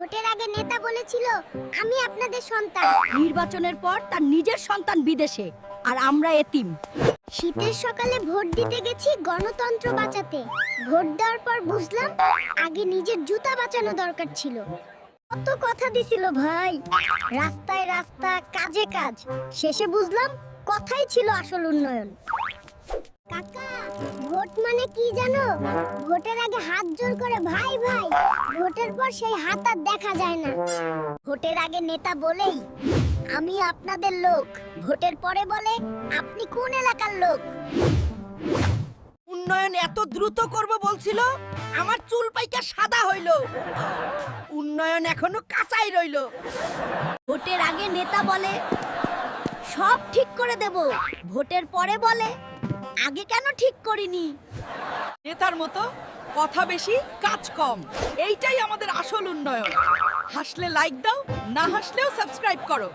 ভোটের আগে নেতা বলেছিল আমি আপনাদের সন্তান। নির্বাচনের পর তার নিজের সন্তান বিদেশে আর আমরা এতিম। শীতের সকালে ভোট দিতে গেছি গণতন্ত্র বাঁচাতে। ভোট দেওয়ার পর বুঝলাম আগে নিজের জুতা বাঁচানো দরকার ছিল। কত কথা দিছিল ভাই। রাস্তায় রাস্তা কাজে কাজ। শেষে বুঝলাম কথাই ছিল আসল উন্নয়ন। কাকা মানে কি জানো? ভোটের আগে হাত জোর করে ভাই ভাই ভোটের পর সেই হাত আর দেখা যায় না। ভোটের আগে নেতা বলেই আমি আপনাদের লোক। ভোটের পরে বলে আপনি কোন এলাকার লোক? উন্নয়ন এত দ্রুত করব বলছিল আমার চুল পাইকা সাদা হইল। উন্নয়ন এখনও কাঁচাই রইল। ভোটের আগে নেতা বলে সব ঠিক করে দেব। ভোটের পরে বলে আগে কেন ঠিক করিনি? নেতার মতো কথা বেশি, কাজ কম। এইটাই আমাদের আসল উন্নয়ন। হাসলে লাইক দাও, না হাসলেও সাবস্ক্রাইব করো।